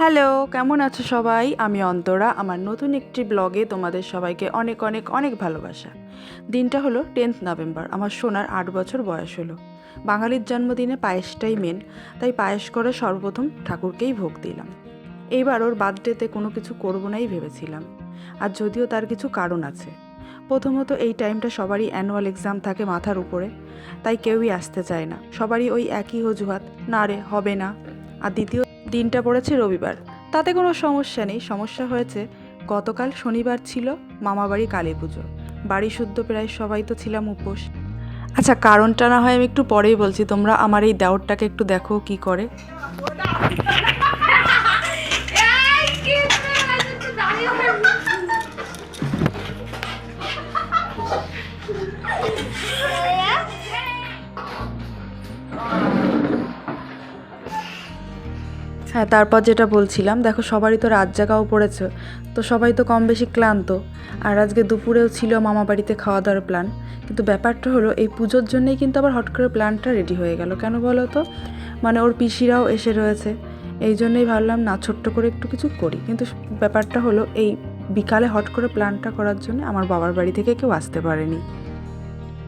Hello, কেমন আছো সবাই? আমি অন্তরা, আমার নতুন একটি ব্লগে তোমাদের সবাইকে অনেক অনেক অনেক ভালোবাসা। দিনটা হলো টেন্থ নভেম্বর, আমার সোনার আট বছর বয়স হলো। বাঙালির জন্মদিনে পায়েসটাই মেন তাই পায়েস করে সর্বপ্রথম ঠাকুরকেই ভোগ দিলাম। এইবার ওর বার্থডেতে কোনো কিছু করব নাই ভেবেছিলাম, আর যদিও তার কিছু কারণ আছে। প্রথমত, এই টাইমটা সবারই অ্যানুয়াল এক্সাম থাকে মাথার উপরে, তাই কেউই আসতে চায় না, সবারই ওই একই অজুহাত, না রে, হবে না। আর দ্বিতীয় দিনটা পড়েছে রবিবার। তাতে কোনো সমস্যা নেই। সমস্যা হয়েছে, গতকাল শনিবার ছিল মামাবাড়ি কালী পুজো। বাড়ি শুদ্ধ প্রায় সবাই তো ছিলাম উপোস। আচ্ছা কারণটা না হয় আমি একটু পরেই বলছি। তোমরা আমার এই দেওরটাকে একটু দেখো কি করে। হ্যাঁ তারপর যেটা বলছিলাম, দেখো সবারই তো রাত জাগাও পড়েছে, তো সবাই তো কম বেশি ক্লান্ত। আর আজকে দুপুরেও ছিল মামা বাড়িতে খাওয়া দাওয়ার প্ল্যান কিন্তু ব্যাপারটা হলো এই পুজোর জন্যই কিন্তু আবার হট করে প্ল্যানটা রেডি হয়ে গেল। কেন বলো তো? মানে ওর পিসিরাও এসে রয়েছে, এই জন্যই ভাবলাম না, ছোট্ট করে একটু কিছু করি। কিন্তু ব্যাপারটা হলো এই বিকালে হট করে প্ল্যানটা করার জন্য আমার বাবার বাড়ি থেকে কেউ আসতে পারেনি।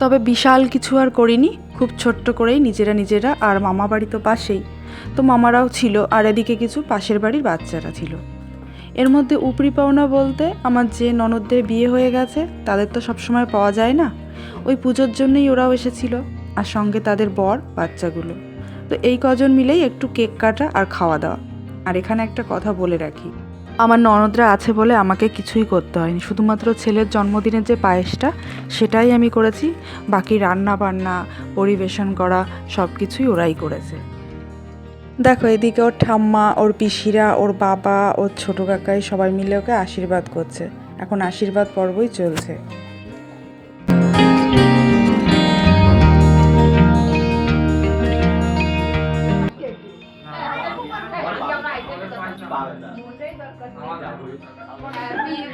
তবে বিশাল কিছু আর করিনি, খুব ছোট্ট করেই নিজেরা নিজেরা আর মামা বাড়ি তো পাশেই। তো মামারাও ছিল আর এদিকে কিছু পাশের বাড়ির বাচ্চারা ছিল। এর মধ্যে উপরি পাওনা বলতে আমার যে ননদদের বিয়ে হয়ে গেছে, তাদের তো সবসময় পাওয়া যায় না। ওই পুজোর জন্যই ওরাও এসেছিল, আর সঙ্গে তাদের বর, বাচ্চাগুলো। তো এই কজন মিলেই একটু কেক কাটা আর খাওয়া দাওয়া। আর এখানে একটা কথা বলে রাখি। আমার ননদরা আছে বলে আমাকে কিছুই করতে হয়নি। শুধুমাত্র ছেলের জন্মদিনের যে পায়েসটা, সেটাই আমি করেছি। বাকি রান্না বান্না পরিবেশন করা সব কিছুই ওরাই করেছে। দেখো, এদিকে ওর ঠাম্মা, ওর পিসিরা, ওর বাবা, ওর ছোটো কাকাই সবাই মিলে ওকে আশীর্বাদ করছে। এখন আশীর্বাদ পর্বই চলছে। Happy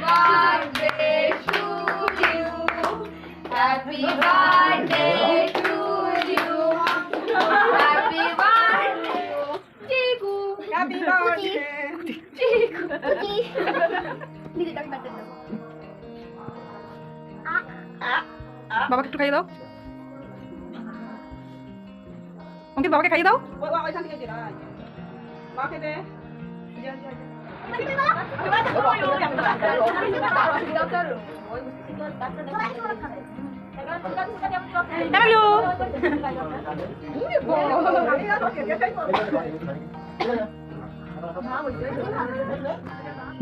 birthday to you. Happy birthday to you. Happy birthday, Chiku. Happy birthday, Chiku. দিদি টাকা কাটতে দাও বাবাকে একটু খাইয়ে দাও অঙ্কিত বাবাকে খাইয়ে দাও হ্যালো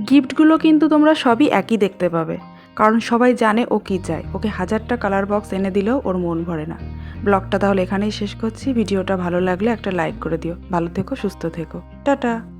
গিফটগুলো কিন্তু তোমরা সবই একই দেখতে পাবে। কারণ সবাই জানে ও কী চায়। ওকে হাজারটা কালার বক্স এনে দিলেও ওর মন ভরে না। ব্লগটা তাহলে এখানেই শেষ করছি। ভিডিওটা ভালো লাগলে একটা লাইক করে দিও। ভালো থেকো, সুস্থ থেকো। টাটা!